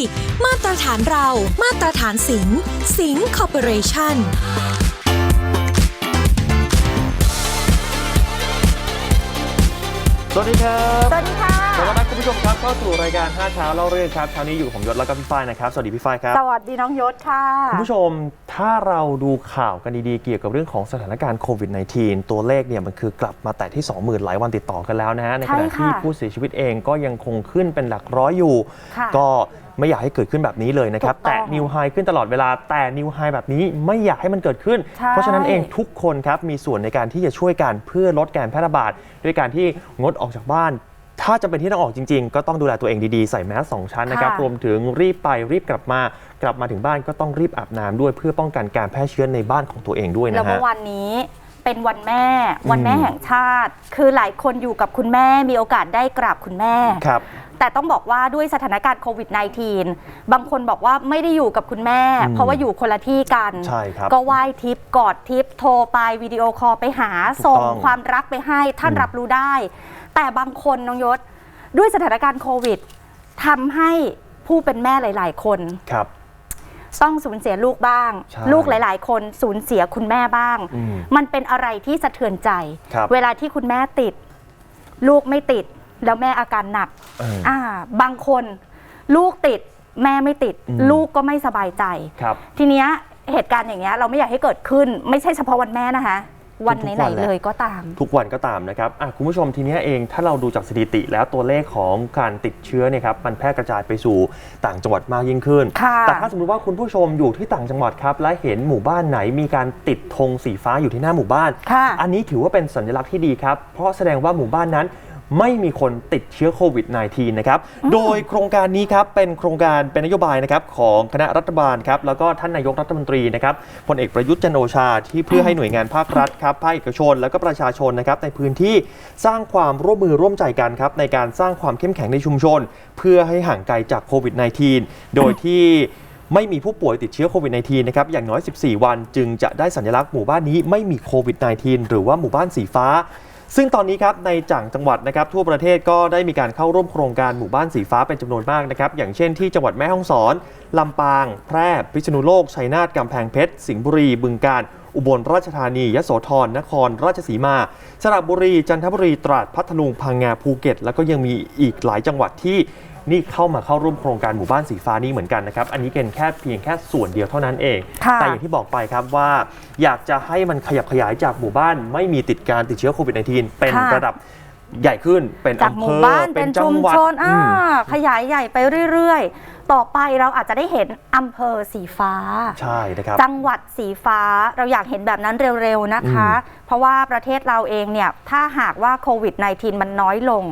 ย มาตรฐานเรา มาตรฐานสิงห์สิงห์คอร์ปอเรชั่นสวัสดีครับสวัสดีค่ะขอต้อนรับคุณผู้ชมครับเข้าสู่รายการ5เช้าเล่าเรื่องครับเช้านี้อยู่กับผมยศแล้วก็พี่ฝ้ายนะครับ สวัสดีพี่ฝ้ายครับ สวัสดีน้องยศค่ะ คุณผู้ชมถ้าเราดูข่าวกันดีๆ เกี่ยวกับเรื่องของสถานการณ์โควิด -19 ตัวเลขเนี่ยมันคือกลับมาแต่ที่ 20,000 หลายวันติดต่อกันแล้วนะฮะในขณะใช่ค่ะที่ผู้เสียชีวิตเองก็ยังคงขึ้นเป็นหลักร้อยอยู่ค่ะก็ ไม่อยากให้เกิดขึ้นแบบนี้เลยนะครับ ถูกต้องแต่นิวไฮขึ้นตลอดเวลาแต่นิวไฮแบบนี้ไม่อยากให้มันเกิดขึ้น ใช่ เพราะฉะนั้นเองทุกคนครับมีส่วนในการที่จะช่วยกันเพื่อลดการแพร่ระบาดด้วยการที่งดออกจากบ้าน ถ้าจะเป็นที่ต้องออกจริง ๆ ก็ต้องดูแลตัวเองดีๆ ใส่แมสสองชั้นนะครับค่ะรวมถึงรีบไปรีบกลับมา กลับมาถึงบ้านก็ต้องรีบอาบน้ำด้วยเพื่อป้องกันการแพร่เชื้อในบ้านของตัวเองด้วยแล้วนะเมื่ฮะ อวันนี้เป็นวันแม่ วันแม่อืม แห่งชาติ คือหลายคนอยู่กับคุณแม่มีโอกาสได้กราบคุณแม่ ครับ แต่ต้องบอกว่าด้วยสถานการณ์โควิด -19 บางคนบอกว่าไม่ได้อยู่กับคุณแม่อืมเพราะว่าอยู่คนละที่กัน ใช่ครับก็ไหว้ทิปกอดทิปโทรไปวิดีโอคอลไปหาถูกส่งต้องความรักไปให้ท่านอืมรับรู้ได้ แต่บางคนน้องยศด้วยสถานการณ์โควิดทำให้ผู้เป็นแม่หลาย ๆ คนครับต้องสูญเสียลูกบ้างใช่ลูกหลาย ๆ คนสูญเสียคุณแม่บ้างอืมมันเป็นอะไรที่สะเทือนใจครับเวลาที่คุณแม่ติด ลูกไม่ติด แล้วแม่อาการหนักเอออ่าบางคนลูกติดแม่ไม่ติด อืม ลูกก็ไม่สบายใจ ครับ ทีเนี้ยเหตุการณ์อย่างเงี้ยเราไม่อยากให้เกิดขึ้น ไม่ใช่เฉพาะวันแม่นะคะ วันทุกๆไหนวันแหละๆเลยก็ตาม ทุกวันก็ตามนะครับอะคุณผู้ชมทีเนี้ยเองถ้าเราดูจากสถิติแล้วตัวเลขของการติดเชื้อเนี่ยครับมันแพร่กระจายไปสู่ต่างจังหวัดมากยิ่งขึ้น ค่ะ แต่ถ้าสมมติว่าคุณผู้ชมอยู่ที่ต่างจังหวัดครับ และเห็นหมู่บ้านไหนมีการติดธงสีฟ้าอยู่ที่หน้าหมู่บ้าน ค่ะ อันนี้ถือว่าเป็นสัญลักษณ์ที่ดีครับ เพราะแสดงว่าหมู่บ้านนั้น ไม่มีคนติดเชื้อโควิด -19 นะครับ โดยโครงการนี้ครับเป็นโครงการเป็นนโยบายนะครับของคณะรัฐบาลครับแล้วก็ท่านนายกรัฐมนตรีนะครับพลเอกประยุทธ์จันทร์โอชาที่เพื่อให้หน่วยงานภาครัฐครับภาคเอกชน แล้วก็ประชาชนนะครับในพื้นที่สร้างความร่วมมือร่วมใจกันครับในการสร้างความเข้มแข็งในชุมชน เพื่อให้ห่างไกลจากโควิด -19 โดยที่ไม่มีผู้ป่วยติดเชื้อโควิด -19 นะครับ อย่างน้อย 14 วัน จึงจะได้สัญลักษณ์หมู่บ้านนี้ไม่มีโควิด -19 หรือว่าหมู่บ้านสีฟ้า ซึ่งตอนนี้ครับในจังจังหวัดนะครับทั่วประเทศก็ได้มีการเข้าร่วมโครงการหมู่บ้านสีฟ้าเป็นจำนวนมากนะครับอย่างเช่นที่จังหวัดแม่ฮ่องสอนลำปาง แพร่ พิษณุโลกชัยนาทกำแพงเพชร สิงห์บุรี บึงกาฬ อุบลราชธานี ยโสธร นครราชสีมา สระบุรี จันทบุรี ตราด พัทลุง พังงา ภูเก็ต แล้วก็ยังมีอีกหลายจังหวัดที่นี่เข้ามาเข้าร่วมโครงการหมู่บ้านสีฟ้านี้เหมือนกันนะครับ อันนี้เป็นแค่เพียงแค่ส่วนเดียวเท่านั้นเองค่ะแต่อย่างที่บอกไปครับว่า อยากจะให้มันขยับขยายจากหมู่บ้าน ไม่มีติดการติดเชื้อโควิด -19 เป็นค่ะระดับใหญ่ขึ้นเป็นจากอำหเภมู่อบ้านเป็เป็นนจัชุงมหวัดชนอ่าอืมขยายใหญ่ไปเรื่อยๆ ต่อไปเราอาจจะได้เห็นอำเภอสีฟ้า ใช่นะครับ จังหวัดสีฟ้าเราอยากเห็นแบบนั้นเร็วๆนะคะ เพราะว่าประเทศเราเองเนี่ยถ้าหากว่าโควิด -19 มันน้อยลง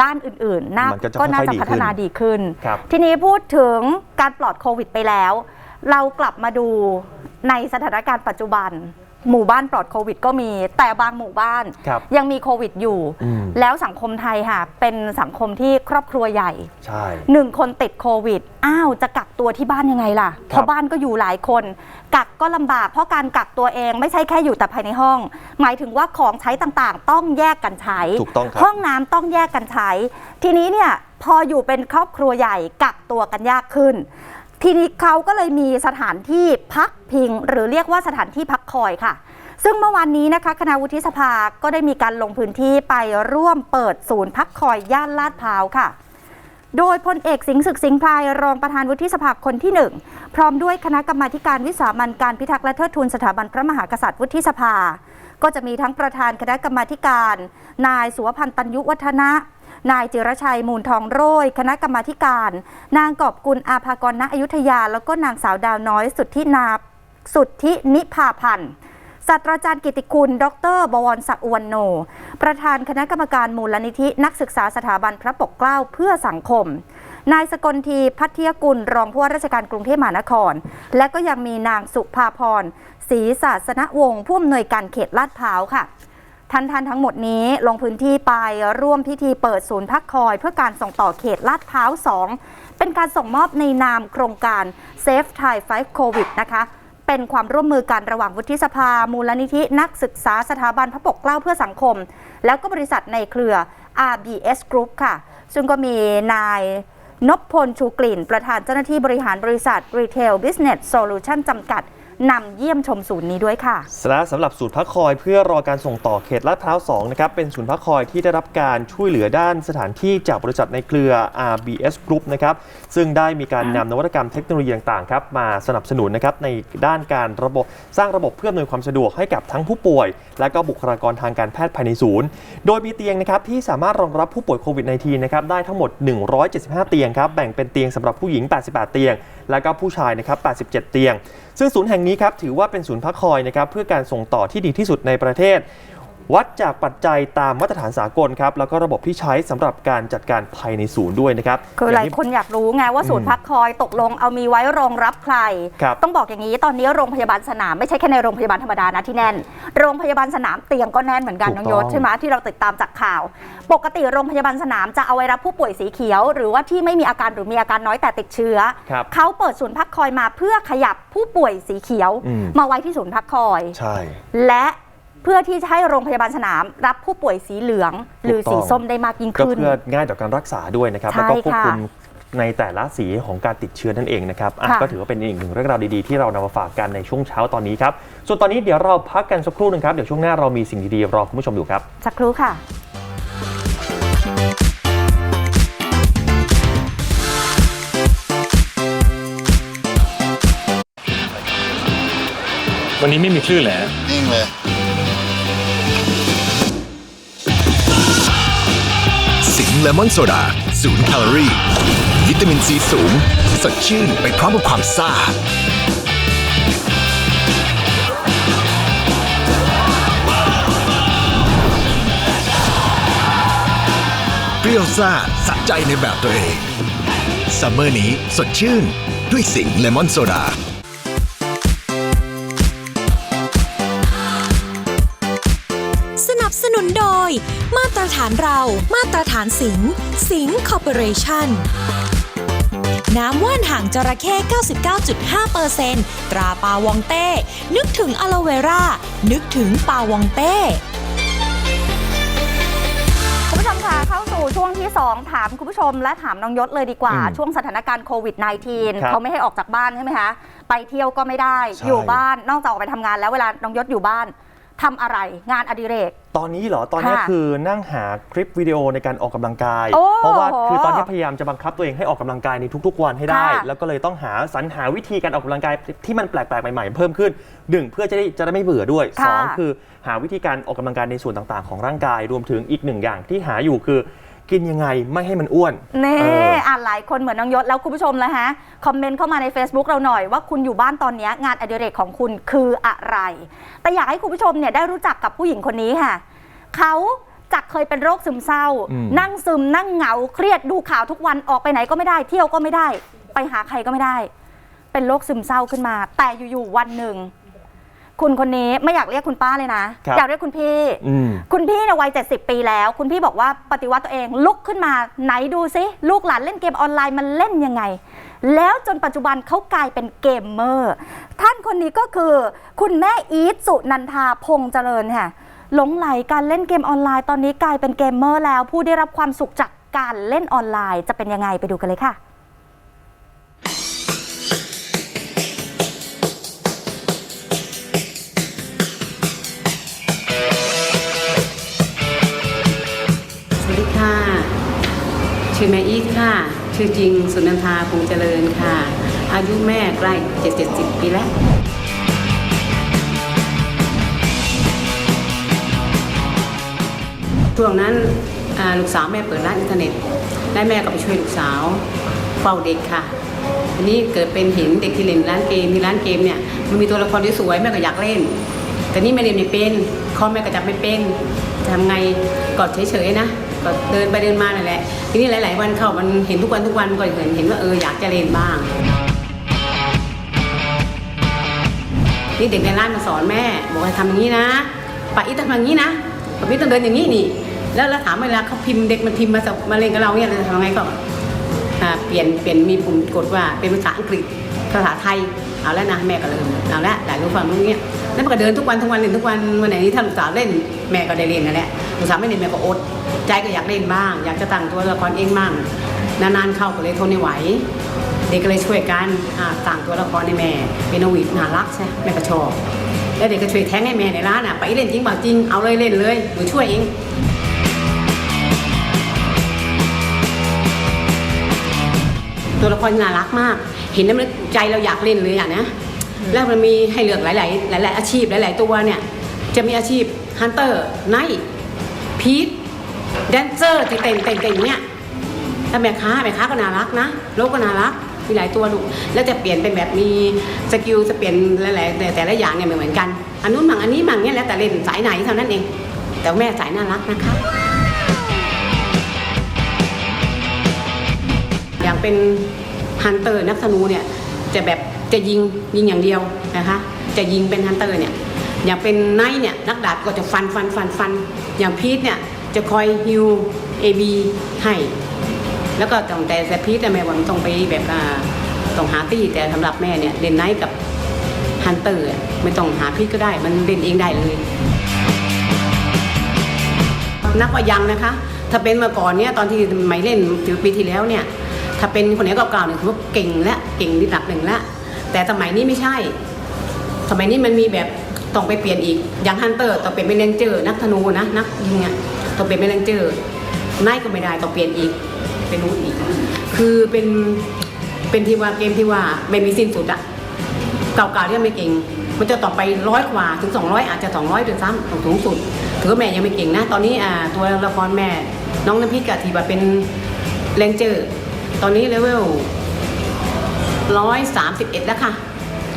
ด้านอื่นๆน่ามันก็จะก็น่าค่อยๆจะดีพัฒนาขึ้นดีขึ้นครับทีนี้พูดถึงการปลอดโควิดไปแล้ว เรากลับมาดูในสถานการณ์ปัจจุบัน หมู่บ้านปลอดโควิดก็มี แต่บางหมู่บ้านครับยังมีโควิดอยู่ อืม แล้วสังคมไทยค่ะ เป็นสังคมที่ครอบครัวใหญ่ ใช่ หนึ่งคนติดโควิด อ้าว จะกักตัวที่บ้านยังไงล่ะ เพราะบ้านก็อยู่หลายคน กักก็ลำบาก เพราะการกักตัวเองไม่ใช่แค่อยู่แต่ภายในห้อง หมายถึงว่าของใช้ต่างๆ ต้องแยกกันใช้ ถูกต้องครับ ห้องน้ำต้องแยกกันใช้ ทีนี้เนี่ยพออยู่เป็นครอบครัวใหญ่กักตัวกันยากขึ้น ทีนี้เขาก็เลยมีสถานที่พักพิง หรือเรียกว่าสถานที่พักคอยค่ะ ซึ่งเมื่อวานนี้นะคะคณะวุฒิสภาก็ได้มีการลงพื้นที่ไปร่วมเปิดศูนย์พักคอยย่านลาดพร้าวค่ะโดยพลเอกสิงห์ศึกสิงห์พรายรองประธานวุฒิสภาคนที่หนึ่งพร้อมด้วยคณะกรรมาการวิสามันการพิทักษ์และเทิดทูนสถาบันพระมหากษัตริย์วุฒิสภา ก็จะมีทั้งประธานคณะกรรมาการ นายสุวพันธ์ตัญยุวัฒนะ นายจิรชัยมูลทองโรยคณะกรรมาการ นางกอบกุลอาภากรณอยุธยา แล้วก็นางสาวดาวน้อยสุดทธินาสุดทธินิพาพันธ์ศาสตราจารย์กิติคุณ ดร บวรศักดิ์อวนโน ประธานคณะกรรมการมูลนิธินักศึกษาสถาบันพระปกเกล้าเพื่อสังคม นายสกลทีพัทยกุล รองผู้ว่าราชการกรุงเทพมหานคร และก็ยังมีนางสุภาพรศรีศาสนวงศ์ผู้อำนวยการเขตลาดพร้าวค่ะ ท่านท่านทั้งหมดนี้ลงพื้นที่ไปร่วมพิธีเปิดศูนย์พักคอย เพื่อการส่งต่อเขตลาดพร้าว 2 เป็นการส่งมอบในนามโครงการ Safe Thai Fight COVID นะคะเป็นความร่วมมือกันระหว่างวุฒิสภา มูลนิธินักศึกษาสถาบันพระปกเกล้าเพื่อสังคม แล้วก็บริษัทในเครือ RBS Group ค่ะ ซึ่งก็มีนายนพพลชูกลิ่น ประธานเจ้าหน้าที่บริหารบริษัท Retail Business Solution จำกัด นำเยี่ยมชมศูนย์นี้ด้วยค่ะและสำหรับศูนย์พักคอยเพื่อรอการส่งต่อเขตลาดพร้าว2นะครับเป็นศูนย์พักคอยที่ได้รับการช่วยเหลือด้านสถานที่จากบริษัทในเครือ RBS Group นะครับซึ่งได้มีการนำนวัตกรรมเทคโนโลยีต่างๆครับมาสนับสนุนนะครับในด้านการระบบสร้างระบบเพื่ออำนวยความสะดวกให้กับทั้งผู้ป่วย และก็บุคลากรทางการแพทย์ภายในศูนย์ โดยมีเตียงนะครับที่สามารถรองรับผู้ป่วยโควิด -19 นะครับได้ทั้งหมด 175 เตียงครับแบ่งเป็นเตียงสำหรับผู้หญิง 88 เตียง และก็ผู้ชายนะครับ 87 เตียง ซึ่งศูนย์แห่งนี้ครับถือว่าเป็นศูนย์พักคอยนะครับเพื่อการส่งต่อที่ดีที่สุดในประเทศ วัดจากปัจจัยตามมาตรฐานสากลครับแล้วก็ระบบที่ใช้สำหรับการจัดการภายในศูนย์ด้วยนะครับคือหลายงที่คนอยากรู้ไงว่าศูนย์พักคอยตกลงเอามีไว้รองรับใครครับต้องบอกอย่างนี้ตอนนี้โรงพยาบาลสนามไม่ใช่แค่ในโรงพยาบาลธรรมดานะที่แน่น โรงพยาบาลสนามเตียงก็แน่นเหมือนกันถูกน้องยศต้องใช่ไหมที่เราติดตามจากข่าว ปกติโรงพยาบาลสนามจะเอาไว้รับผู้ป่วยสีเขียว หรือว่าที่ไม่มีอาการหรือมีอาการน้อยแต่ติดเชื้อครับเขาเปิดศูนย์พักคอยมาเพื่อขยับผู้ป่วยสีเขียวอืมมาไว้ที่ศูนย์พักคอยใช่และ เพื่อที่จะให้โรงพยาบาลสนาม รับผู้ป่วยสีเหลือง หรือสีส้มได้มากยิ่งก็ขึ้น เพื่อง่ายต่อการรักษาด้วยนะครับ ใช่แล้วก็ควบคุมค่ะในแต่ละสีของการติดเชื้อนั่นเองนะครับอะค่ะ ก็ถือว่าเป็นอีกหนึ่งเรื่องราวดีๆที่เรานำมาฝากกันในช่วงเช้าตอนนี้ครับ ส่วนตอนนี้เดี๋ยวเราพักกันสักครู่หนึงครับ เดี๋ยวช่วงหน้าเรามีสิ่งดีๆรอคุณผู้ชมอยู่ครับ สักครู่ค่ะ วันนี้ไม่มีคลื่นเลยฮะ นิ่งเลย เลมอนโซดาศูนย์แคลอรี่วิตามินซีสูง สดชื่นไปพร้อมกับความซ่า เปรี้ยวซ่าสะใจในแบบตัวเอง ซัมเมอร์นี้สดชื่นด้วยสิงเลมอนโซดาาตรฐานเรามาตรฐานสิงห์สิงห์คอร์ปอเรชั่นน้ำว่านหางจระเข้ 99.5%ตราปาวองเต้ นึกถึงอะโลเวรา นึกถึงปาวองเต้ คุณผู้ชมคะเข้าสู่ช่วงที่ 2 ถามคุณผู้ชมและถามน้องยศเลยดีกว่า อืมช่วงสถานการณ์โควิด -19 ครับเขาไม่ให้ออกจากบ้านใช่ไหมคะ ไปเที่ยวก็ไม่ได้ ใช่ อยู่บ้าน นอกจากออกไปทำงานแล้วเวลาน้องยศอยู่บ้าน ทำอะไรงานอดิเรก ตอนนี้เหรอ ตอนนี้ค่ะคือนั่งหาคลิปวิดีโอในการออกกำลังกาย โอ้เพราะว่าคือตอนนี้พยายามจะบังคับตัวเองให้ออกกำลังกายในทุกๆ วันให้ได้ ค่ะแล้วก็เลยต้องหาสรรหาวิธีการออกกำลังกายที่มันแปลกๆใหม่ๆเพิ่มขึ้นหนึ่งเพื่อจะได้จะได้ไม่เบื่อด้วยสค่ะองคือหาวิธีการออกกำลังกายในส่วนต่างๆ ของร่างกายรวมถึงอีกหนึ่งอย่างที่หาอยู่คือ กินยังไงไม่ให้มันอ้วนเน่เอออ่านหลายคนเหมือนน้องยศแล้วคุณผู้ชมแล้วฮะ คอมเมนต์เข้ามาใน Facebook เราหน่อยว่าคุณอยู่บ้านตอนนี้งานอดิเรกของคุณคืออะไร แต่อยากให้คุณผู้ชมเนี่ยได้รู้จักกับผู้หญิงคนนี้ค่ะเขาจากเคยเป็นโรคซึมเศร้าอืมนั่งซึมนั่งเหงาเครียดดูข่าวทุกวันออกไปไหนก็ไม่ได้ เที่ยวก็ไม่ได้ ไปหาใครก็ไม่ได้ เป็นโรคซึมเศร้าขึ้นมา แต่อยู่ๆวันหนึ่ง คุณคนนี้ไม่อยากเรียกคุณป้าเลยนะ ครับ อยากเรียกคุณพี่ อืม คุณพี่เนี่ยวัย 70 ปีแล้ว คุณพี่บอกว่าปฏิวัติตัวเองลุกขึ้นมาไหนดูซิ ลูกหลานเล่นเกมออนไลน์มันเล่นยังไง แล้วจนปัจจุบันเขากลายเป็นเกมเมอร์ ท่านคนนี้ก็คือ คุณแม่อีทสุนันทาพงษ์เจริญค่ะหลงไหลการเล่นเกมออนไลน์ตอนนี้กลายเป็นเกมเมอร์แล้ว ผู้ได้รับความสุขจากการเล่นออนไลน์จะเป็นยังไงไปดูกันเลยค่ะ ชื่อแม่อีทค่ะ ชื่อจริงสุนันทาคงเจริญค่ะ อายุแม่ใกล้7 70ปีแล้วช่วงนั้นลูกสาวแม่เปิดร้านอินเทอร์เน็ตได้แม่ก็ไปช่วยลูกสาวเฝ้าเด็กค่ะทีนี้เกิดเป็นเห็นเด็กที่เล่นร้านเกมที่ร้านเกมเนี่ยมันมีตัวละครที่สวยแม่ก็อยากเล่น แต่นี่ไม่เล่นไม่เป็นคอแม่ก็จับไม่เป็นจะทำไงก็เฉยๆนะ ก็เดินไปเดินมานั่นแหละทีนี้หลาย ๆ วันเข้ามันเห็นทุกวันทุกวันก็เห็นเห็นว่าเอออยากจะเล่นบ้าง นี่เด็กในร้านมาสอนแม่ บอกให้ทำอย่างนี้นะป้าอีทำอย่างนี้นะป้าอีทต้องเดินอย่างนี้นี่ แล้วเราถามเวลาเขาพิมพ์เด็กมันพิมพ์มาสับมาเล่นกับเราเนี่ยเราจะทำไงก็เปลี่ยนเปลี่ยนมีปุ่มกดว่าเป็นภาษาอังกฤษภาษาไทยเอาแล้วนะแม่ก็เริ่มเอาละหลายรู้ฟังตรงนี้ยแล้วมันก็เดินทุกวันทุกวันเล่นทุกวันวันไหนที่ถ้าลูกสาวเล่นแม่ก็ได้เล่นนั่นแหละ ลูกสาวไม่เล่นแม่ก็อด ใจก็อยากเล่นบ้าง อยากจะตั้งตัวละครเองบ้าง นานๆเข้าก็เลยทนไม่ไหว เด็กก็เลยช่วยกันต่างตัวละครให้แม่ เป็นนวิดน่ารักใช่แม่ก็ชอบ แล้วเด็กก็ช่วยแท้งให้แม่ในร้านอะไปเล่นจริงเปล่าจริง เอาเลยเล่นเลยหนูช่วยเองตัวละครน่ารักมาก เห็นแล้วใจเราอยากเล่นเลยอะนะ แล้วมันมีให้เลือกหลาย ๆ หลาย ๆ อาชีพหลาย ๆ ตัวเนี่ย จะมีอาชีพฮันเตอร์ไนท์ พีทแดนเซอร์ที่เต้นเต้นเต้นเนี่ยแล้วแม่ค้าแม่ค้าก็น่ารักนะโลกก็น่ารักมีหลายตัวลูกแล้วจะเปลี่ยนเป็นแบบมีสกิลจะเปลี่ยนหลายๆแต่แต่ละอย่างเนี่ยไม่เหมือนกันอันนู้นมั่งอันนี้มั่งเนี่ยแล้วแต่เล่นสายไหนเท่านั้นเอง แต่แม่สายน่ารักนะคะอย่างเป็นฮันเตอร์นักธนูเนี่ยจะแบบจะยิงยิงอย่างเดียวนะคะจะยิงเป็นฮันเตอร์เนี่ย อย่างเป็นไนท์เนี่ยนักดาบก็จะฟันฟันฟันฟัน อย่างพีทเนี่ยจะคอยฮิวเอบีให้แล้วก็ต้องแต่แต่พีทแต่แม่ว่ามันต้องไปแบบอ่าต้องหาตี้แต่สำหรับแม่เนี่ยเล่นไนท์กับฮันเตอร์ไม่ต้องหาพีทก็ได้มันเล่นเองได้เลย นับว่ายังนะคะ ถ้าเป็นเมื่อก่อนเนี่ยตอนที่ไม่เล่นสิบปีที่แล้วเนี่ยถ้าเป็นคนนี้เก่าๆเนี่ยถือว่าเก่งและเก่งระดับหนึ่งละแต่สมัยนี้ไม่ใช่ สมัยนี้มันมีแบบ ต้องไปเปลี่ยนอีกอย่างฮันเตอร์ต้องเปลี่ยนเป็นเลนเจอร์นักธนูนะนักยิงอะต้องเปลี่ยนเป็นเลนเจอร์ไนท์ก็ไม่ได้ต้องเปลี่ยนอีกเป็นนู้นอีก คือเป็นเป็นที่ว่าเกมที่ว่าไม่มีสิ้นสุดอะเก่าๆที่ไม่เก่ง มันจะต่อไปร้อยกว่าถึง 200 อาจจะ 200ด้วยซ้ำสูงสุด ถือว่าแม่ยังไม่เก่งนะ ตอนนี้อ่าตัวละครแม่น้องน้ำพริกกะทีแบบเป็นเลนเจอร์ ตอนนี้เลเวลร้อยสามสิบเอ็ดแล้วค่ะ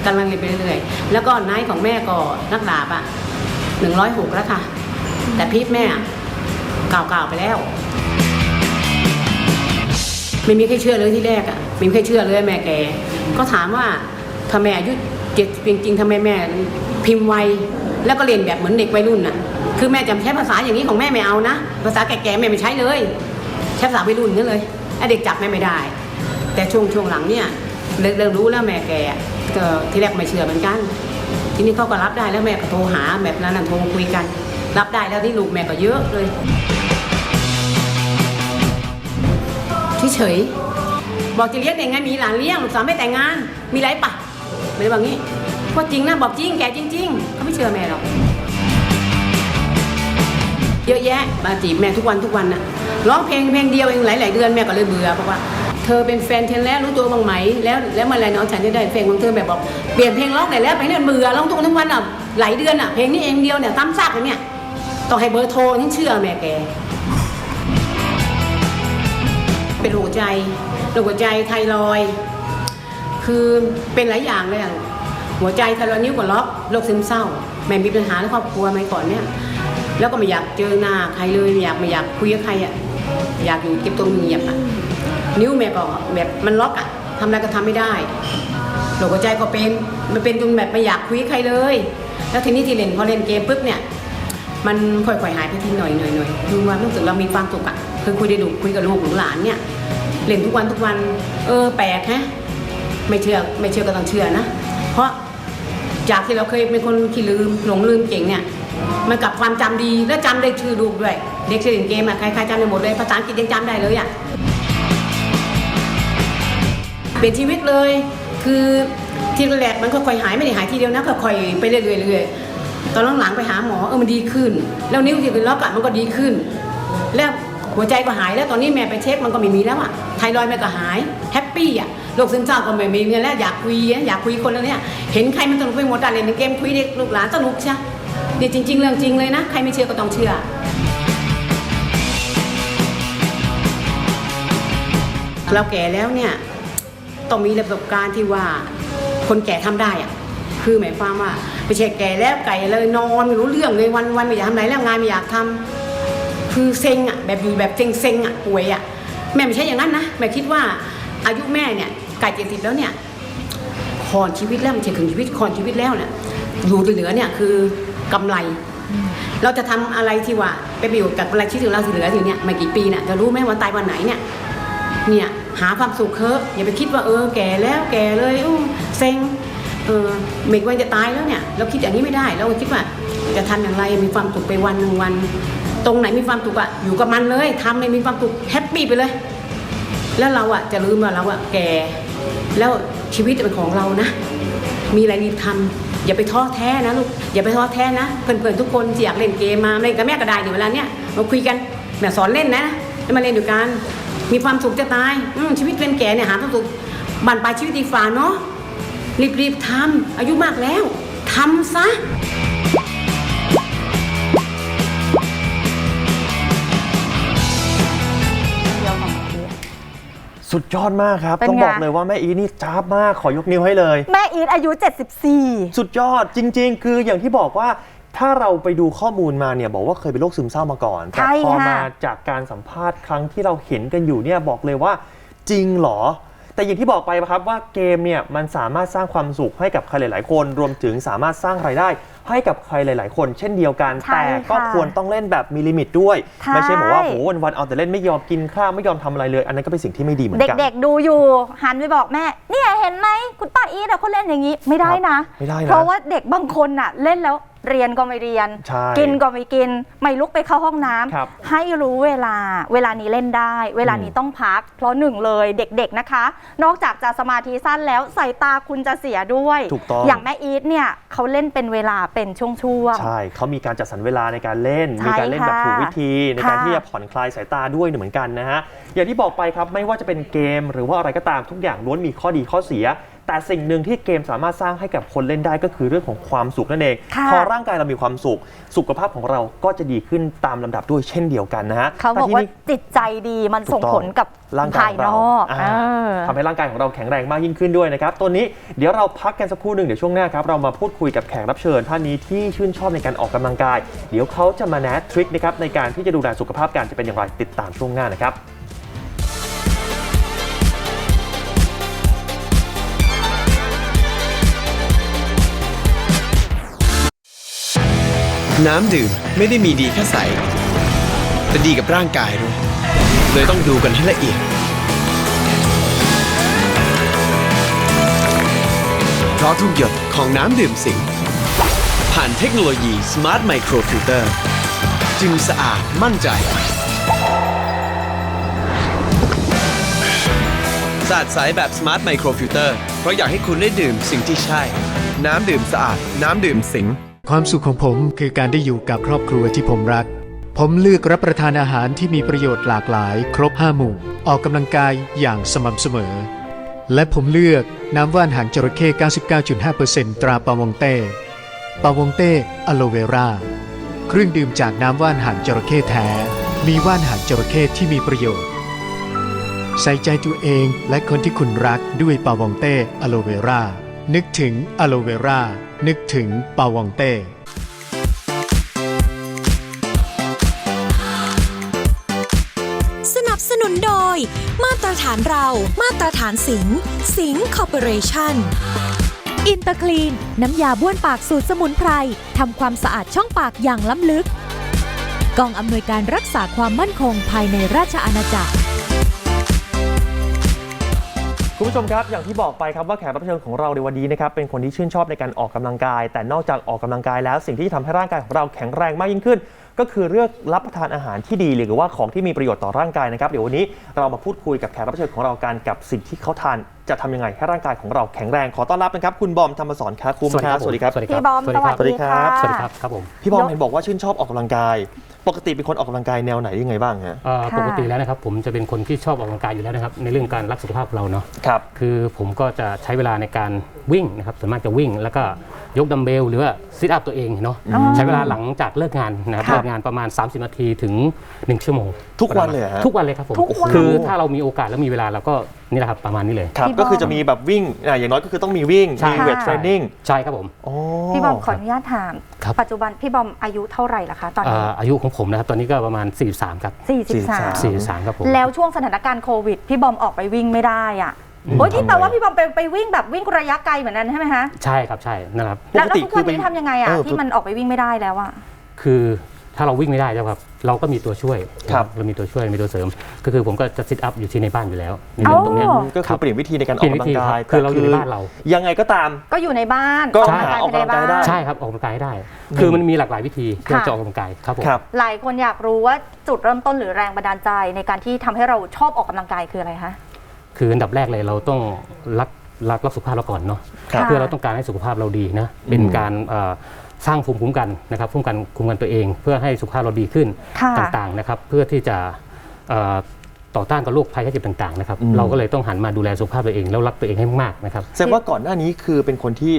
กำลังเรียนไปเรื่อยๆแล้วก็ไนท์ของแม่ก็นักดาบอะหนึ่งร้อยหกแล้วค่ะ แต่พีทแม่เก่าๆไปแล้ว ไม่มีใครเชื่อเลยที่แรกอะไม่มีใครเชื่อเลยแม่แก ก็ถามว่าถ้าแม่อายุเจ็ดจริงๆทำไมแม่พิมพ์ไวแล้วก็เรียนแบบเหมือนเด็กวัยรุ่นน่ะ คือแม่จะใช้ภาษาอย่างนี้ของแม่ไม่เอานะ ภาษาแก่ๆแม่ไม่ใช้เลย ใช้ภาษาวัยรุ่นนั่นเลยไอเด็กจับแม่ไม่ได้ แต่ช่วงช่วงหลังเนี่ยเริ่มเริ่มรู้แล้วแม่แก ก็ที่แรกไม่เชื่อเหมือนกัน ทีนี้เขาก็รับได้แล้วแม่ก็โทรหาแบบนั้นนโทรคุยกัน รับได้แล้วที่ลูกแม่ก็เยอะเลยเฉยๆบอกจะเลี้ยงแต่งงมีหลานเลี้ยงลูกสาวไม่แต่งงาน มีไรปะไม่ได้บอกงี้ว่าจริงนะบอกจริงแกจริงๆเขาไม่เชื่อแม่หรอกเยอะแยะมาจีบแม่ทุกวันทุกวันนะร้องเพลงเพลงเดียวเองหลาย ๆ เดือนแม่ก็เลยเบื่อเพราะว่า เธอเป็นแฟนเทนแล้วรู้ตัวบ้างไหม แล้วแล้วมื่อไรน้องฉันจะได้เพลงของเธอแบบบอกเปลี่ยนเพลงร้องได้แล้วไปเนี่ยเบื่อร้องทุกวันทุกวันอะหลายเดือนอะเพลงนี้เองเดียวเนี่ยซ้ำซากเลยเนี่ยต้องให้เบอร์โทรนี่เชื่อแม่แกเป็นหัวใจโรคหัวใจไทรอย คือเป็นหลายอย่างเลยอะหัวใจไทรอยด์นิ้วกดล็อกโรคซึมเศร้า แม่มีปัญหาในครอบครัวไหมก่อนเนี่ยแล้วก็ไม่อยากเจอหน้าใครเลยไม่อยากไม่อยากคุยกับใครอะอยากอยู่เก็บตัวเงียบอะ นิ้วแม่ก็แบบมันล็อกอะทำอะไรก็ทำไม่ได้โรคหัวใจก็เป็นมันเป็นจนแบบไม่อยากคุยใครเลย แล้วทีนี้ที่เล่นพอเล่นเกมปุ๊บเนี่ยมันค่อยๆหายไปทีหน่อยหน่อยหน่อยคือว่ารู้สึกเรามีความสุขอะคือคุยได้ดูคุยกับลูกหรือหลานเนี่ยเล่นทุกวันทุกวันเออแปลกฮะไม่เชื่อไม่เชื่อก็ต้องเชื่อนะ เพราะจากที่เราเคยเป็นคนขี้ลืมหลงลืมเก่งเนี่ยมันกลับความจำดีและจำได้ชื่อลูกด้วย เด็กเล่นเกมอะใครๆจำได้หมดเลยภาษาอังกฤษยังจำได้เลยอะ ปลี่ยนชีวิตเลย คือทีแรกมันก็ค่อยหายไม่ได้หายทีเดียวนะค่อยๆไปเรื่อยๆตอนหลังๆไปหาหมอเออมันดีขึ้น แล้วนิ้วที่เป็นล็อกอะมันก็ดีขึ้น แล้วหัวใจก็หายแล้วตอนนี้แม่ไปเช็คมันก็ไม่มีแล้วอะไทรอยด์แม่ก็หายแฮปปี้อะโรคซึมเศร้าก็ไม่มีเงินแล้วอยากคุยอะอยากคุยคนแล้วเนี่ยเห็นใครมันสนุกไปหมดแต่เล่นเกมคุยเด็กลูกหลานสนุกใช่เนี่ยจริง ๆ เรื่องจริงเลยนะ ใครไม่เชื่อก็ต้องเชื่อเราแก่แล้วเนี่ย ต้องมีประสบการณ์ที่ว่าคนแก่ทำได้อะคือหมายความว่าไม่ใช่แก่แล้วไก่เลยนอนไม่รู้เรื่องเลยวันวันไม่อยากทำไรแล้วงานไม่อยากทำคือเซ็งอะแบบอยู่แบบเซ็งเซ็งอะป่วยอะแม่ไม่ใช่อย่างนั้นนะแม่คิดว่าอายุแม่เนี่ยไก่เจ็ดสิบแล้วเนี่ยคอนชีวิตแล้วมันจะถึงชีวิตคอนชีวิตแล้วเนี่ยอยู่เหลือเนี่ยคือกำไร เราจะทำอะไรที่ว่าไปประโยชน์กับอะไรชีวิตของเราที่เหลืออยู่เนี่ยไม่กี่ปีเนี่ยจะรู้ไหมวันตายวันไหนเนี่ยเนี่ย หาความสุขเถอะอย่าไปคิดว่าเออแก่แล้วแก่เลยอู้เซ็งเออเมกวันจะตายแล้วเนี่ย เราคิดอย่างนี้ไม่ได้ เราคิดว่าจะทำอย่างไรมีความสุขไปวันหนึ่งวัน ตรงไหนมีความสุขอะอยู่กับมันเลยทำเลยมีความสุขแฮปปี้ไปเลย แล้วเราอะจะลืมว่าเราอะแก่ แล้วชีวิตเป็นของเรานะ มีอะไรรีบทำอย่าไปท้อแท้นะลูกอย่าไปท้อแท้นะเพื่อนๆทุกคนที่อยากเล่นเกมมาเล่นกับแม่ก็ได้เดี๋ยวเวลาเนี้ยมาคุยกันแม่สอนเล่นนะแล้วมาเล่นด้วยกัน มีความสุขจะตายอืมชีวิตเป็นแก่เนี่ยหาความสุขบันปลายชีวิตดีฝ่าเนาะรีบๆทำอายุมากแล้วทำซะเดียวของพี่สุดยอดมากครับเป็นต้องไงบอกเลยว่าแม่อีทนี่จ้าบมากขอยกนิ้วให้เลย แม่อีทอายุ 74 สุดยอดจริง ๆ คืออย่างที่บอกว่า ถ้าเราไปดูข้อมูลมาเนี่ยบอกว่าเคยเป็นโรคซึมเศร้ามาก่อนแต่ใช่พอค่ะ มาจากการสัมภาษณ์ครั้งที่เราเห็นกันอยู่เนี่ยบอกเลยว่าจริงเหรอ แต่อย่างที่บอกไปครับว่าเกมเนี่ยมันสามารถสร้างความสุขให้กับใครหลาย ๆ คน รวมถึงสามารถสร้างรายได้ให้กับใครหลาย ๆ คนเช่นเดียวกัน ใช่แต่ก็ค่ะควรต้องเล่นแบบมีลิมิตด้วย ใช่ ไม่ใช่บอกว่าโหวัน ๆ เอาแต่เล่นไม่ยอมกินข้าวไม่ยอมทำอะไรเลย อันนั้นก็เป็นสิ่งที่ไม่ดีเหมือนกัน เด็กๆดูอยู่หันไปบอกแม่ เนี่ยเห็นไหมคุณป้าอีทอะเขาเล่นอย่างนี้ไม่ได้นะไม่ได้นะ เพราะว่าเด็กบางคนน่ะเล่นแล้ว เรียนก็ไม่เรียน ใช่ กินก็ไม่กิน ไม่ลุกไปเข้าห้องน้ำครับให้รู้เวลาเวลานี้เล่นได้ เวลานี้อืมต้องพัก เพราะหนึ่งเลยเด็กๆนะคะ นอกจากจะสมาธิสั้นแล้วสายตาคุณจะเสียด้วยถูกต้องอย่างแม่อีทเนี่ยเขาเล่นเป็นเวลาเป็นช่วงๆใช่เขามีการจัดสรรเวลาในการเล่น ใช่มีการเล่นแบบค่ะถูกวิธี ในการค่ะที่จะผ่อนคลายสายตาด้วยเหมือนกันนะฮะอย่างที่บอกไปครับไม่ว่าจะเป็นเกม หรือว่าอะไรก็ตามทุกอย่างล้วนมีข้อดีข้อเสีย แต่สิ่งหนึ่งที่เกมสามารถสร้างให้กับคนเล่นได้ก็คือเรื่องของความสุขนั่นเองค่ะพอร่างกายเรามีความสุข สุขภาพของเราก็จะดีขึ้นตามลำดับด้วยเช่นเดียวกันนะฮะเขาแต่บอกทีว่านี้ จิตใจดีมันส่งถูกต้องผลกับร่างกาภายยของนเราอกอ่าเออ ทำให้ร่างกายของเราแข็งแรงมากยิ่งขึ้นด้วยนะครับตัวนี้เดี๋ยวเราพักกันสักครู่หนึ่งเดี๋ยวช่วงหน้าครับเรามาพูดคุยกับแขกรับเชิญท่านนี้ที่ชื่นชอบในการออกกำลังกาย เดี๋ยวเขาจะมาแนะทริคนะครับในการที่จะดูแลสุขภาพการจะเป็นอย่างไรติดตามช่วงหน้านะครับ น้ำดื่มไม่ได้มีดีแค่ใส แต่ดีกับร่างกายด้วย เลยต้องดูกันให้ละเอียด เพราะทุกหยดของน้ำดื่มสิง ผ่านเทคโนโลยี Smart Micro Filter จึงสะอาดมั่นใจสะอาดใสแบบ Smart Micro Filter เพราะอยากให้คุณได้ดื่มสิ่งที่ใช่ น้ำดื่มสะอาด น้ำดื่มสิง ความสุขของผมคือการได้อยู่กับครอบครัวที่ผมรัก ผมเลือกรับประทานอาหารที่มีประโยชน์หลากหลาย ครบ5หมู่ ออกกำลังกายอย่างสม่ำเสมอ และผมเลือกน้ำว่านหางจระเข้ 99.5%ตราปาวงเต้ ปาวงเต้อะโลเวราเครื่องดื่มจากน้ำว่านหางจระเข้แท้ มีว่านหางจระเข้ที่มีประโยชน์ ใส่ใจตัวเองและคนที่คุณรักด้วยปาวองเต้อะโลเวรานึกถึงอะโลเวรา นึกถึงปาวองเต้สนับสนุนโดย มาตรฐานเรามาตรฐานสิงห์สิงห์คอร์ปอเรชั่นอินเตอร์คลีน น้ำยาบ้วนปากสูตรสมุนไพรทำความสะอาดช่องปากอย่างล้ำลึก กองอำนวยการรักษาความมั่นคงภายในราชอาณาจักร คุณผู้ชมครับอย่างที่บอกไปครับว่าแขกรับเชิญของเราในวันนี้นะครับเป็นคนที่ชื่นชอบในการออกกำลังกาย แต่นอกจากออกกำลังกายแล้วสิ่งที่ทำให้ร่างกายของเราแข็งแรงมากยิ่งขึ้น ก็คือเลือกรับประทานอาหารที่ดีหรือว่าของที่มีประโยชน์ต่อร่างกายนะครับเดี๋ยววันนี้เรามาพูดคุยกับแขกรับเชิญของเรากันกับสิ่งที่เขาทานจะทำยังไงให้ร่างกายของเราแข็งแรงขอต้อนรับนะครับคุณบอมธรรมสอนค้าคุ้มครับสวัสดีครับสวัสดีคพี่รับบอมสวัสดีครับสวัสดีค่ะสวัสดีครับ สวัสดีครับ ครับผมพี่บอมเห็นบอกว่าชื่นชอบออกกำลังกาย ปกติเป็นคนออกกำลังกายแนวไหนยังไงบ้างฮะ เอ่อค่ะ ปกติแล้วนะครับผมจะเป็นคนที่ชอบออกกำลังกายอยู่แล้วนะครับในเรื่องการรักสุขภาพเราเนาะ ครับ คือผมก็จะใช้เวลาในการ วิ่งนะครับส่วนมากจะวิ่งแล้วก็ยกดัมเบลหรือว่าซิทอัพตัวเองเนาะอ๋อใช้เวลาหลังจากเลิกงานนะครับค่ะเลิกงานประมาณ 30 นาทีถึง 1 ชั่วโมงทุกวันเลยเหรอฮะ ทุกวันเลยครับผมทุกวัน คือถ้าเรามีโอกาสแล้วมีเวลาเราก็นี่แหละครับประมาณนี้เลย ครับพี่บอมก็คือจะมีแบบวิ่งอะอย่างน้อยก็คือต้องมีวิ่ง ใช่ มีเวทเทรนนิ่งใช่ครับผม อ๋อ พี่บอมขออนุญาตถาม ครับปัจจุบันพี่บอมอายุเท่าไหร่ละคะตอนเอ่นี้ออายุของผมนะครับ ตอนนี้ก็ประมาณ 43 ครับ43 43ครับผม แล้วช่วงสถานการณ์โควิด พี่บอมออกไปวิ่งไม่ได้อะอืมโอ้ยที่ทำไงแปลว่าพี่บอมไปไปวิ่งแบบวิ่งระยะไกลเหมือนนั้นใช่ไหมคะใช่ครับใช่นะครับแล้วปกติแล้วทุกวันคือนี้ไปทำยังไงอะเออที่มันออกไปวิ่งไม่ได้แล้วอะคือ ถ้าเราวิ่งไม่ได้นะครับ เราก็มีตัวช่วยครับเรามีตัวช่วยมีตัวเสริม ก็คือผมก็จะซิทอัพอยู่ที่ในบ้านอยู่แล้วในเรื่องตรงเนี้ย อ๋อ ก็คือเปลี่ยนวิธีในการออกกำลังกายเปลี่ยนวิธีครับคือเราอยู่ในบ้านเรา ยังไงก็ตาม ก็อยู่ในบ้านก็ออกหาออกกำลังกายได้ ใช่ครับออกกำลังกายให้ได้ คือมันมีหลากหลายวิธีที่เราค่ะจะออกกำลังกายครับผมครับ หลายคนอยากรู้ว่าจุดเริ่มต้นหรือแรงบันดาลใจ ในการที่ทำให้เราชอบออกกำลังกายคืออะไรคะ คืออันดับแรกเลยเราต้องรักรักรักสุขภาพเราก่อนเนาะครับ เพื่อเราต้องการให้สุขภาพเราดีนะเป็นการเอ่อ สร้างภูมิคุ้มกันนะครับภูมิคุ้มกันคุ้มกันตัวเอง เพื่อให้สุขภาพเราดีขึ้นค่ะต่างๆนะครับ เพื่อที่จะเอ่อต่อต้านกับโรคภัยไข้เจ็บต่างๆนะครับอืม เราก็เลยต้องหันมาดูแลสุขภาพตัวเองแล้วรักตัวเองให้มากๆนะครับแสดงว่าก่อนหน้านี้คือเป็นคนที่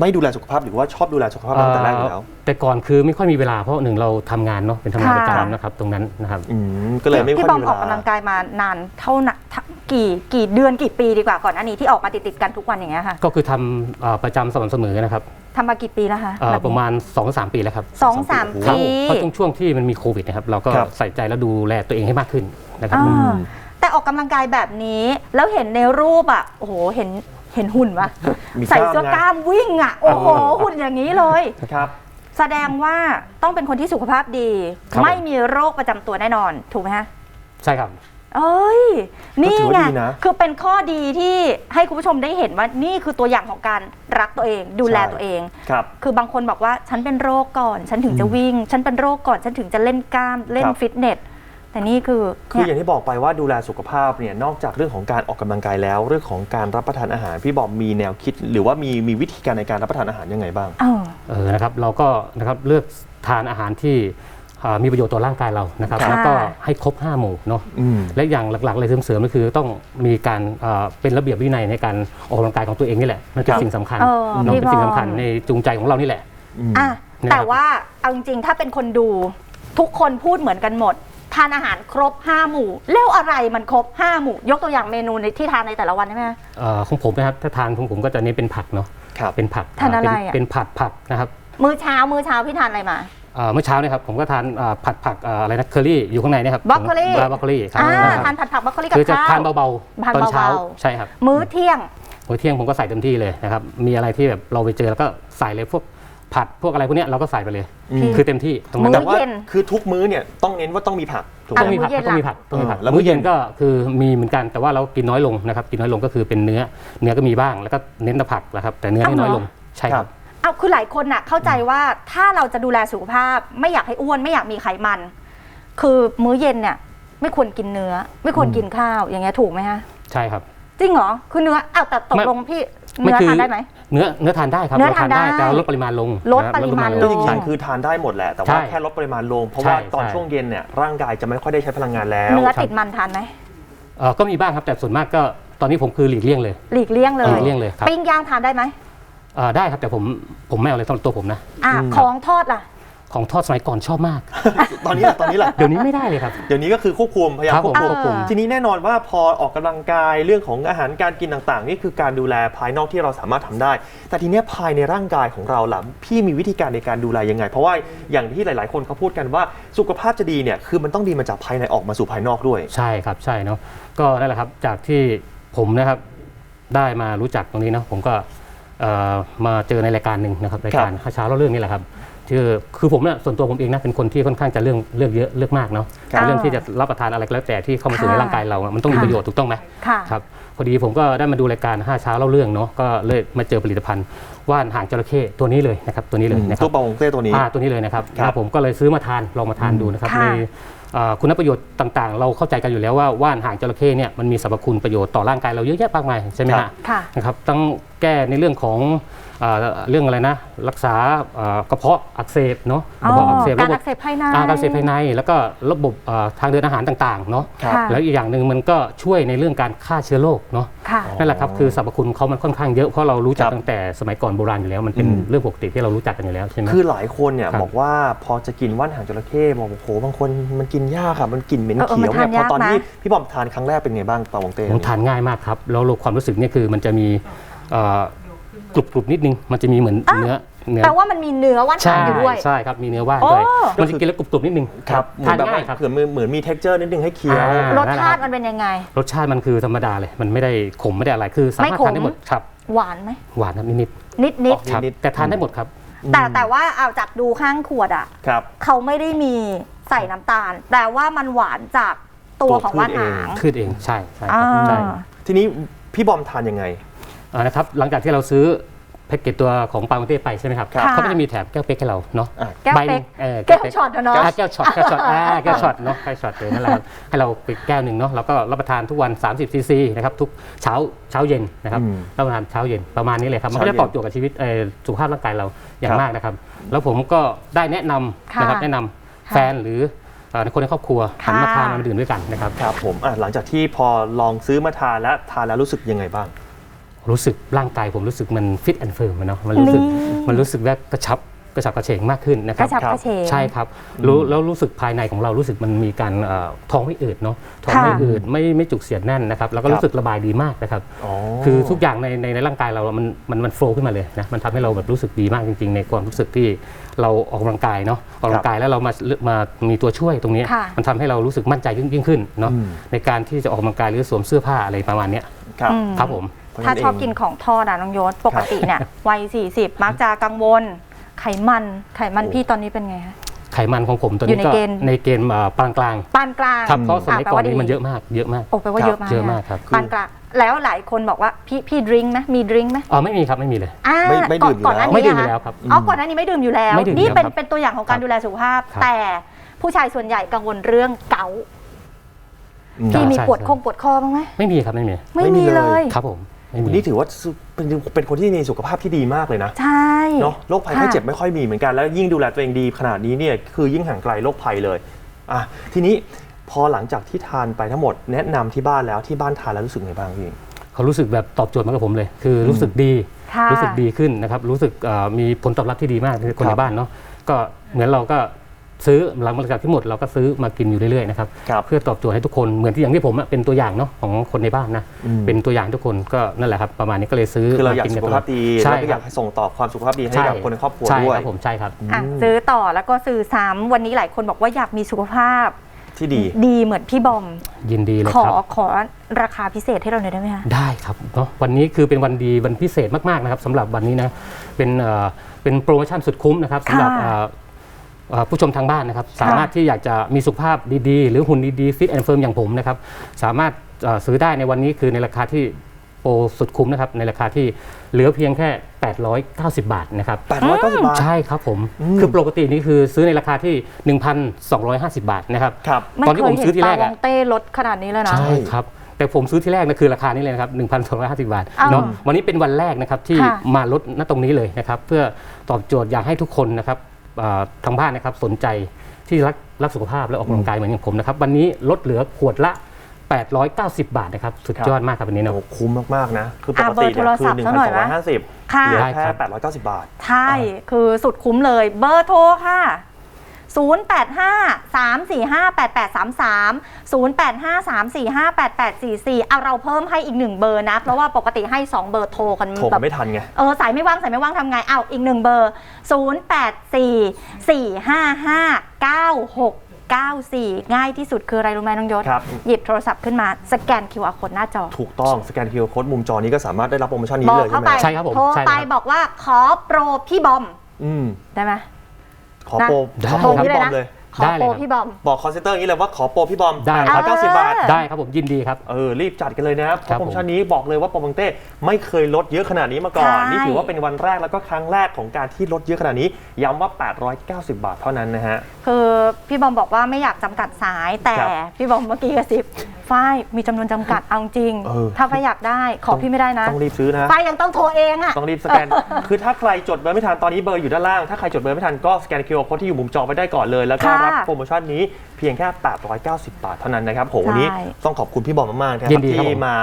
ไม่ดูแลสุขภาพหรือว่าชอบดูแลสุขภาพมาตั้งแต่แรกอยู่แล้วเอ่อแต่ก่อนคือไม่ค่อยมีเวลาเพราะหนึ่งเราทำงานเนาะเป็นทำงานประค่ะ จำนะครับตรงนั้นนะครับ อืมก็เลยไม่ค่พี่อยบอมมีเวออกกำลัลางกายมานานเท่านะทักกี่กี่เดือนกี่ปีดีกว่าก่อนอันนี้ที่ออกมาติดๆกันทุกวันอย่างเงี้ยค่ะ ก็คือทำเอ่อประจำสม่ำเสมอนะครับ ทำมากี่ปีแล้วคะเอ่อแบบนี้ ประมาณ2อสปีแล้วครับสองสามครับปี เพราะตรงช่วงที่มันมีโควิดนะครับเราก็ครับ ใส่ใจแล้วดูแลตัวเองให้มากขึ้นนะครับ อ่าแต่ออกกำลังกายแบบนี้แล้วเห็นในรูปอะโอ้โหเห็นเห็นหุ่นปะมีใส่กล้ามเสื้อไงกล้ามวิ่งอะโอ้โหหุ่นอย่างนี้เลย ครับ แสดงว่าต้องเป็นคนที่สุขภาพดี ครับ ไม่มีโรคประจำตัวแน่นอน ถูกไหมฮะ ใช่ครับ เอ้ย นี่ก็ถือไงว่าดีนะคือเป็นข้อดีที่ให้คุณผู้ชมได้เห็นว่านี่คือตัวอย่างของการรักตัวเอง ดูแลใช่ ตัวเอง ครับ คือบางคนบอกว่าฉันเป็นโรคก่อน ฉันถึงจะวิ่ง ฉันเป็นโรคก่อน ฉันถึงจะเล่นกล้ามเล่นครับ ฟิตเนสแต่นี่คือคืออเนี่ยย่างที่บอกไปว่าดูแลสุขภาพเนี่ยนอกจากเรื่องของการออกกำลังกายแล้ว เรื่องของการรับประทานอาหารพี่บอมมีแนวคิด หรือว่ามีมีวิธีการในการรับประทานอาหารยังไงบ้าง เออ เออนะครับเราก็นะครับเลือกทานอาหารที่เอ่อ มีประโยชน์ต่อร่างกายเรานะครับค่ะแล้วก็ให้ครบ 5 หมู่เนาะอืมและอย่างหลักๆเลยเสริมๆก็คือต้องมีการเอ่อเป็นระเบียบวินัยในการออกกำลังกายของตัวเองนี่แหละมันเป็นครับสิ่งสำคัญเออเนาะพี่เป็นสิ่งบอมสำคัญในจูงใจของเรานี่แหละอะเนี่ยแต่ว่าเอาจริงๆถ้าเป็นคนดูทุกคนพูดเหมือนกันหมดทานอาหารครบ 5 หมู่ แล้วอะไรมันครบ 5 หมู่ ยกตัวอย่างเมนูในที่ทานในแต่ละวันได้ไหมคะเอ่อของผมนะครับถ้าทานของผมก็จะเน้นเป็นผักเนาะครับเป็นผักทานอะไรเป็อะเป็นผัดผักนะครับมื้อเช้ามื้อเช้าพี่ทานอะไรมา เอ่อเมื่อเช้าเนี่ยครับผมก็ทานเอ่อผัดผักเอ่ออะไรนะเคอรี่อยู่ข้างในเนะครับบรอกโคลีบรอกโคลีครับอ่านะครับทานผัดผักบรอกโคลีกับคือจะข้าวทานเบาทานๆตอนเช้าเบาๆใช่ครับมื้อเที่ยงมื้อเที่ยงผมก็ใส่เต็มที่เลยนะครับมีอะไรที่แบบเราไปเจอแล้วก็ใส่เลยพวกผัดพวกอะไรพวกเนี้ยเราก็ใส่ไปเลยอืมคือเต็มที่ตรงมื้นั้อนแต่ว่าเย็นคือทุกมื้อเนี่ยต้องเน้นว่าต้องมีผักถูกไหต้องมมีผักมื้อเย็นต้องมีล่ะผักต้องมีผักเออแล้วมื้อเย็นมื้อเย็นก็คือมีเหมือนกันแต่ว่าเรากินน้อยลงนะครับกินน้อยลงก็คือเป็นเนื้อเนื้อก็มีบ้างแล้วก็เน้นแต่ผักนะครับแต่เนื้อนี่น้อยลงใช่ครับ เอาคือหลายคนน่ะเข้าใจว่าถ้าเราจะดูแลสุขภาพ ไม่อยากให้อ้วนไม่อยากมีไขมัน คือมื้อเย็นเนี่ย ไม่ควรกินเนื้อ ไม่ควรกินข้าวอย่างเงี้ยถูกไหมฮะใช่ครับ จริงเหรอคือเนื้ออ้าวแต่ตกไม่ลงพี่ไม่เนื้อคือทานได้ไหม เนื้อเนื้อทานได้ครับเนื้อทานได้แต่เราลดปริมาณลงลดนะคบปริมาณก็ลจงริงๆคือทานได้หมดแหละแต่ว่าใช่แค่ลดปริมาณลงเพราะใช่ว่าตอนใช่ช่วงเย็นเนี่ยร่างกายจะไม่ค่อยได้ใช้พลังงานแล้ว เนื้อติดมันทานไหมเอ่อก็มีบ้างครับแต่ส่วนมากก็ตอนนี้ผมคือหลีกเลี่ยงเลย หลีกเลี่ยงเลยหลีกเลี่ยงเลยครับปิ้งย่างทานได้ไหมเอ่อได้ครับแต่ผมผมไม่เอาเลยสำหรับตัวผมนะ อะอืมของทอดล่ะ ของทอดสมัยก่อนชอบมาก ตอนนี้แหละตอนนี้แหละเดี๋ยวนี้ไม่ได้เลยครับ เดี๋ยวนี้ก็คือควบคุมพยายามครับควบคุมผมควบคุม ทีนี้แน่นอนว่าพอออกกำลังกายเรื่องของอาหารการกินต่างๆ นี่คือการดูแลภายนอกที่เราสามารถทำได้ แต่ทีเนี้ยภายในร่างกายของเราล่ะพี่มีวิธีการในการดูแลยังไง เพราะว่าอย่างที่หลาย ๆ คนเขาพูดกันว่าสุขภาพจะดีเนี่ยคือมันต้องดีมาจากภายในออกมาสู่ภายนอกด้วย ใช่ครับใช่เนาะก็นั่นแหละครับจากที่ผมนะครับได้มารู้จักตรงนี้เนาะผมก็เอ่อ มาเจอในรายการหนึ่งนะครับรายการข้าเช้าเล่าเรื่องนี่แหละครับคือคือผมเนี่ยส่วนตัวผมเองนะเป็นคนที่ค่อนข้างจะเรื่องเลือกเยอะเลือกมากเนาะครับเรื่องที่จะรับประทานอะไรก็แล้วแต่ที่เข้ามาสู่ในค่ะร่างกายเราอะมันต้องมีค่ะประโยชน์ถูกต้องไหมค่ะครับพอดีผมก็ได้มาดูรายการห้าเช้าเล่าเรื่องเนาะก็เลยมาเจอผลิตภัณฑ์ว่านหางจระเข้ตัวนี้เลยนะครับตัวนี้เลยนะครัตับวเปาของเต้ตัวนี้อ่าตัวนี้เลยนะครับครับแล้วผมก็เลยซื้อมาทานลองมาทานดูนะครับค่ะในเอ่อ คุณประโยชน์ต่างๆ เราเข้าใจกันอยู่แล้วว่าว่านหางจระเข้เนี่ยมันมีสรรพคุณประโยชน์ต่อร่างกายเราเยอะแยะมากมายใช่ไหมครัฮะบค่ะนะครับต้องแก้ในเรื่องของ เอ่อเรื่องอะไรนะ รักษาเอ่อกระเพาะอักเสบเนาะกระเพาะอักเสบการระบบอักเสบภายในอ่าการอักเสบภายใน แล้วก็ระบบเอ่อทางเดินอาหารต่างๆเนาะครับค่ะแล้วอีกอย่างหนึ่งมันก็ช่วยในเรื่องการฆ่าเชื้อโรคเนาะค่ะนั่นแหละครับคือสรรพคุณเขามันค่อนข้างเยอะเพราะเรารู้จักครับตั้งแต่สมัยก่อนโบราณอยู่แล้วมันเป็นอืมเรื่องปกติที่เรารู้จักกันอยู่แล้วใช่ไหมคือหลายคนเนี่ยครับบอกว่าพอจะกินว่านหางจระเข้บอกโอ้โหบางคนมันกินยากค่ะมันกลิ่นเหม็นเออเออเขียวมันเนี่ยทานพอตอนยากนะที่พี่บอมทานครั้งแรกเป็นไงบ้างเปาของเต้ผมทานง่ายมากครับแล้วความรู้สึกเนี่ยคือมันจะมีเอ่อ กรุบกรุบนิดนึงมันจะมีเหมือนเนื้อเนื้อแปลว่ามันมีเนื้อว่านหาใช่งอยู่ด้วย ใช่ครับมีเนื้อว่านโอ้ด้วยมันจะกินแล้วกรุบกรุบนิดนึงครับเหมือทานนแบบง่าว่ายครับเผื่อเหมือนมี texture นิดนึงให้เคี้ยว อ่า รสชาติมันเป็นยังไง รสชาติมันคือธรรมดาเลย มันไม่ได้ขมไม่ได้อะไรคือสามารถไม่ขม ทานได้หมดครับหวานไหมหวานครับนิดนิดนิดๆครับนิดๆ แต่ทานได้หมดครับแต่อืมแต่ว่าเอาจากดูข้างขวดอะครับ เขาไม่ได้มีใส่น้ำตาลแปลว่ามันหวานจากตัวตัวของพืชว่านหางเองขึ้นเองใช่ใช่คอ่า รับใช่ ทีนี้พี่บอมทานยังไงอ่า นะครับหลังจากที่เราซื้อแพ็กเกจตัวของปาล์มเต้ไปใช่ไหมครับครับเขาก็จะมีแถมแก้วเป๊กให้เราเนาะอะ แก้วใบหเป๊นึ่กงเออแก้วเป๊กช็อตอะเนาะอ่แก้วช็อตแก้วช็อตอ่าแก้วช็อตเนาะแก้วช็อตเลยนั่นแหละครับให้เราไปแก้วหนึ่งเนาะเราก็รับประทานทุกวัน 30ซีซีนะครับทุกเช้าเช้าเย็นนะครับอืมรับประทานเช้าเย็นประมาณนี้เลยครับมันก็เช้าเย็จะนตอบโจทย์กับชีวิตเอ่อสุขภาพร่างกายเราอย่าครังบมากนะครับ แล้วผมก็ได้แนะนำนะครับค่ะแนะนำแฟนหรือเอ่อคนในครอบครัวหันมาค่ะ ทานมาดื่มด้วยกันนะครับ ครับผมอะหลังจากที่พอลองซื้อมาทานแล้วทานแล้วรู้สึกยังไงบ้าง รู้สึกร่างกายผมรู้สึกมันฟิตแอนด์เฟิร์มเนาะมันรู้สึกนี่มันรู้สึกว่ากระชับกระฉับกระเฉงมากขึ้นนะคกรัระบชับครับกระเฉงใช่ครับรู้แล้วรู้สึกภายในของเรารู้สึกมันมีการเอ่อท้องไม่อืดเนาะท้องไม่ค่ะอืดไม่ไม่จุกเสียดแน่นนะครับแล้วก็ครับรู้สึกระบายดีมากนะครับอ๋อคือทุกอย่างในในในร่างกายเรามันมันมันโฟล์ขึ้นมาเลยนะมันทำให้เราแบบรู้สึกดีมากจริง ๆ ในความรู้สึกที่เราออกกำลังกายเนาะออกกำลังกายแล้วเรามามามีตัวช่วยตรงนี้ค่ะมันทำให้เรารู้สึกมั่นใจยิ่งยิ่งขึ้นเนาะอืมในการที่จะออกกำลังกายหรือสวมเสื้อผ้าอะไรประมาณเนี้ยครับอืมครับผมเพระฉะถ้าเงชอบกินของทอดอะน้องยศปกติเนี่ยวัย 40 มักจะกังวลไขมันไขมันโอ้พี่ตอนนี้เป็นไงคะ ไขมันของผมตัวอยู่นี้ในก็เกณฑ์ ในเกณฑ์เอ่อปานกลางปานกลางครับเพราะสมัยแปลก่อนว่านี้มันดีเยอะมากเยอะมาก โอ้แปลว่าครับเยอะมากเยอะมากครับ ปานกลางแล้วหลายคนบอกว่าพี่พี่ดริงไหมมีดริงไหมอ๋อไม่มีครับไม่มีเลย อ่าไม่ไม่ดื่มอยู่ก่อนหน้าแล้วไม่ดื่มนี้อยู่อะแล้วครับอ๋อก่อนหน้านี้ไม่ดื่มอยู่แล้ว ไม่ดื่มนี่อยู่แล้วเป็นครับเป็นตัวอย่างของการครับดูแลสุขภาพ ครับ แต่ผู้ชายส่วนใหญ่กังวลเรื่องเกาต์อืม พี่มีใช่ปวดใช่ คงปวดคอบ้างไหมไม่มีครับไม่มี ไม่ไม่มีมีเลเลยยครับผม ไม่มีนี่ถือว่าเป็นเป็นคนที่มีสุขภาพที่ดีมากเลยนะใช่เนาะโรคภัยไข้เจ็บไม่ค่อยมีเหมือนกันแล้วยิ่งดูแลตัวเองดีขนาดนี้เนี่ยคือยิ่งห่างไกลโรคภัยเลยอะทีนี้พอหลังจากที่ทานไปทั้งหมดแนะนำที่บ้านแล้วที่บ้านทานแล้วรู้สึกไงบ้างพี่เขารู้สึกแบบตอบโจทย์มากับผมเลย คือรู้สึกดีค่ะรู้สึกดีขึ้นนะครับรู้สึกเอ่อมีผลตอบรับที่ดีมากคือคนครัในบบ้านเนาะก็เหมือนเราก็ ซื้อหลังจากที่หมดเราก็ซื้อมากินอยู่เรื่อยๆนะครับครับเพื่อตอบโจทย์ให้ทุกคนเหมือนที่อย่างที่ผมอะเป็นตัวอย่างเนาะของคนในบ้านนะอืม เป็นตัวอย่างทุกคนก็นั่นแหละครับประมาณนี้ก็เลยซื้อคือเราอยากนสุนขตลภาพดีใช่แล้วก็อยากส่งต่อความสุขภาพดีให้กับคนในครอบครัวใช่ด้วย ครับผมใช่ครับ อะซื้อต่อแล้วก็ซื้อซ้ำวันนี้หลายคนบอกว่าอยากมีสุขภาพที่ดี ดีเหมือนพี่บอม ยินดีเลยขอครับ ขอราคาพิเศษให้เราหน่อยได้ไหมคะ ได้ครับเนาะวันนี้คือเป็นวันดีวันพิเศษมากๆนะครับสำหรับวันนี้นะเป็นเอ่อเป็นโปรโมชั่นสุดคุ้มนะครับสำหรับค่ะ เอ่อเอ่อ ผู้ชมทางบ้านนะครับ สามารถที่อยากจะมีสุขภาพดีๆ หรือหุ่นดีๆฟิตแอนด์เฟิร์มอย่างผมนะครับ สามารถเอ่อซื้อได้ในวันนี้คือในราคาที่โปรสุดคุ้มนะครับ ในราคาที่เหลือเพียงแค่ 890 บาทนะครับ 890 บาท ใช่ครับผมอืมคือปกตินี่คือซื้อในราคาที่ 1,250 บาทนะครับครับตอนที่ผมซื้อที่แรกไม่เคยเห็นปลาวอะงเต้ลดขนาดนี้เลยนะ ใช่ครับแต่ผมซื้อที่แรกนะคือราคานี้เลยนะครับ1,250 บาทอ้าวเนาะวันนี้เป็นวันแรกนะครับที่ค่ะมาลดณตรงนี้เลยนะครับ เพื่อตอบโจทย์อยากให้ทุกคนนะครับอ่า ทางบ้านนะครับสนใจที่รักรักสุขภาพและออกกำลังกายเหมือนอย่างผมนะครับ วันนี้ลดเหลือขวดละ 890 บาทนะครับ สุดยอดมากครับวันนี้เนาะโอ้คุ้มมาก ๆ นะ คือปอะกติเบอร์โทรเนี่ยคือศัพท์ซะหน่อยไหม1,250ค่ะเหลือได้แค่ครับ890 บาท ใช่ คือสุดคุ้มเลยเบอร์โทรค่ะ 085 345 8833 085 345 8844 เอาเราเพิ่มให้อีกหนึ่งเบอร์นะ เพราะว่าปกติให้ 2 เบอร์โทรกันโทรแบมาบไม่ทันไง เออสายไม่ว่างสายไม่ว่างทำไงเอาอีกหนึ่งเบอร์ 084 455 9694 ง่ายที่สุดคืออะไรรู้ไหมน้องยศ ครับ หยิบโทรศัพท์ขึ้นมาสแกน QR code หน้าจอ ถูกต้องสแกน QR Code มุมจอนี้ก็สามารถได้รับโปรโมชั่นนี้บอเลกยใช่เข้าไหมไปใช่ครับผมโทรใช่ครับไปบอกว่าขอโปรพี่บอม อืม ได้ไหม ขอโปรได้ขอโปรโทรพี่นี่บเลอยมนะเลย ขอได้เลยโปรครับ พี่บอม บอกคอนเซนเตอร์อย่างนี้เลยว่าขอโปรพี่บอมได้ครับ190 บาท ได้ครับผมยินดีครับ เออ รีบจัดกันเลยนะครับเพครับราะโปรโมชั่นนี้บอกเลยว่าโปรโมเต้ไม่เคยลดเยอะขนาดนี้มาก่อน ใช่ นี่ถือว่าเป็นวันแรกแล้วก็ครั้งแรกของการที่ลดเยอะขนาดนี้ ย้ำว่า 890 บาทเท่านั้นนะฮะ คือพี่บอมบอกว่าไม่อยากจำกัดสายแต่ครับพี่บอมเมื่อกี้กระซิบฝ้ายมีจำนวนจำกัดเอาจริง เออ ถ้าฝ้ายอยากได้ขอพี่ไม่ได้นะต้องรีบซื้อนะ ฝ้ายยังต้องโทรเองอะต้องรีบสแกน คือถ้าใครจดเบอร์ไม่ทันตอนนี้เบอร์อยู่ด้านล่าง ถ้าใครจดเบอร์ไม่ทันก็สแกน QR Code ที่อยู่มุมจอไปได้ก่อนเลย แล้วก็ค่ะรับโปรโมชั่นนี้เพียงแค่ 890 บาทเท่านั้นนะครับโหวันนี้ใช่ต้องขอบคุณพี่บอมมากๆนะคยิรับนดีครับที่ผมมา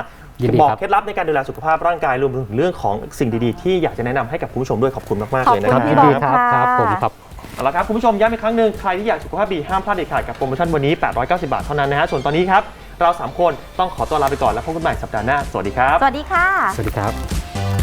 ยินดีบอกครับเคล็ดลับในการดูแลสุขภาพร่างกายรวมถึงเรื่องของสิ่งดีๆ ที่อยากจะแนะนำให้กับคุณผู้ชมด้วยขอบคุณมากๆขอบเลยนะคุคณรับพี่ยินบอดีมครับค่ะครับผมครับเอาละครับคุณผู้ชมย้ำอีกครั้งหนึ่งใครที่อยากสุขภาพดีห้ามพลาดเด็ดขาดกับโปรโมชั่นวันนี้ 890 บาทเท่านั้นนะฮะส่วนตอนนี้ครับเราสามคนต้องขอตัวลาไปก่อนแล้วพบกันใหม่สัปดาห์หน้าสวัสดีครับ สวัสดีค่ะ สวัสดีครับ